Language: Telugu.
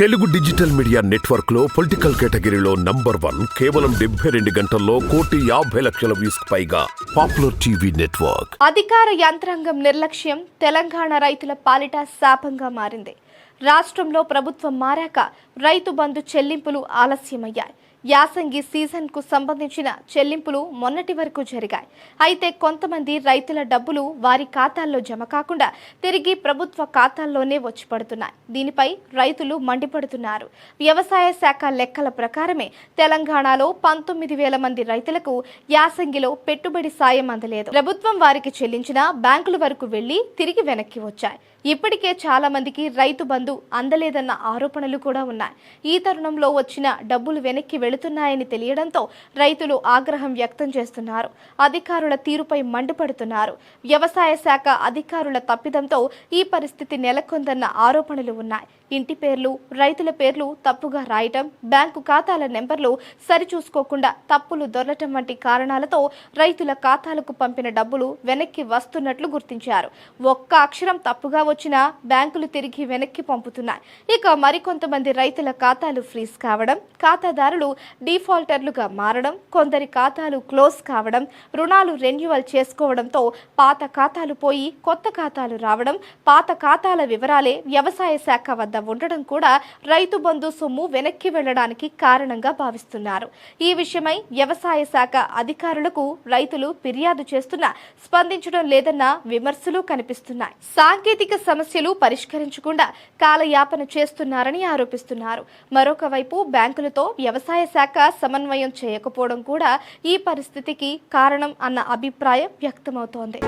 తెలుగు డిజిటల్ మీడియా నెట్వర్క్లో పొలిటికల్ కేటగిరీలో నంబర్ వన్ కేవలం డెబ్బై రెండు గంటల్లో కోటి యాభై లక్షల వ్యూస్ పైగా పాపులర్ టీవీ నెట్వర్క్. అధికార యంత్రాంగం నిర్లక్ష్యం తెలంగాణ రైతుల పాలిట శాపంగా మారింది. రాష్ట్రంలో ప్రభుత్వం మారాక రైతు బంధు చెల్లింపులు ఆలస్యమయ్యాయి. యాసంగి సీజన్కు సంబంధించిన చెల్లింపులు మొన్నటి వరకు జరిగాయి. అయితే కొంతమంది రైతుల డబ్బులు వారి ఖాతాల్లో జమ కాకుండా తిరిగి ప్రభుత్వ ఖాతాల్లోనే వచ్చి పడుతున్నాయి. దీనిపై రైతులు మండిపడుతున్నారు. వ్యవసాయ శాఖ లెక్కల ప్రకారమే తెలంగాణలో పంతొమ్మిది వేల మంది రైతులకు యాసంగిలో పెట్టుబడి సాయం అందలేదు. ప్రభుత్వం వారికి చెల్లించిన బ్యాంకుల వరకు వెళ్ళి తిరిగి వెనక్కి వచ్చాయి. ఇప్పటికే చాలా మందికి రైతు బంధు అందలేదన్న ఆరోపణలు కూడా ఉన్నాయి. ఈ తరుణంలో వచ్చిన డబ్బులు వెనక్కి వెళుతున్నాయని తెలియడంతో రైతులు ఆగ్రహం వ్యక్తం చేస్తున్నారు. అధికారుల తీరుపై మండిపడుతున్నారు. వ్యవసాయ శాఖ అధికారుల తప్పిదంతో ఈ పరిస్థితి నెలకొందన్న ఆరోపణలు ఉన్నాయి. ఇంటి పేర్లు రైతుల పేర్లు తప్పుగా రాయటం బ్యాంకు ఖాతాల నెంబర్లు సరిచూసుకోకుండా తప్పులు దొరలటం వంటి కారణాలతో రైతుల ఖాతాలకు పంపిన డబ్బులు వెనక్కి వస్తున్నట్లు గుర్తించారు. ఒక్క అక్షరం తప్పుగా వచ్చినా బ్యాంకులు తిరిగి వెనక్కి పంపుతున్నాయి. ఇక మరికొంతమంది రైతుల ఖాతాలు ఫ్రీజ్ కావడం ఖాతాదారులు డిఫాల్టర్లుగా మారడం కొందరి ఖాతాలు క్లోజ్ కావడం రుణాలు రెన్యువల్ చేసుకోవడంతో పాత ఖాతాలు పోయి కొత్త ఖాతాలు రావడం పాత ఖాతాల వివరాలే వ్యవసాయ శాఖ వద్ద ఉండడం కూడా రైతు బంధు సొమ్ము వెనక్కి వెళ్ళడానికి కారణంగా భావిస్తున్నారు. ఈ విషయమై వ్యవసాయ శాఖ అధికారులకు రైతులు ఫిర్యాదు చేస్తున్నా స్పందించడం లేదన్న విమర్శలు కనిపిస్తున్నాయి. సాంకేతిక సమస్యలు పరిష్కరించకుండా కాలయాపన చేస్తున్నారని ఆరోపిస్తున్నారు. మరొక వైపు బ్యాంకులతో వ్యవసాయ శాఖ సమన్వయం చేయకపోవడం కూడా ఈ పరిస్థితికి కారణం అన్న అభిప్రాయం వ్యక్తమవుతోంది.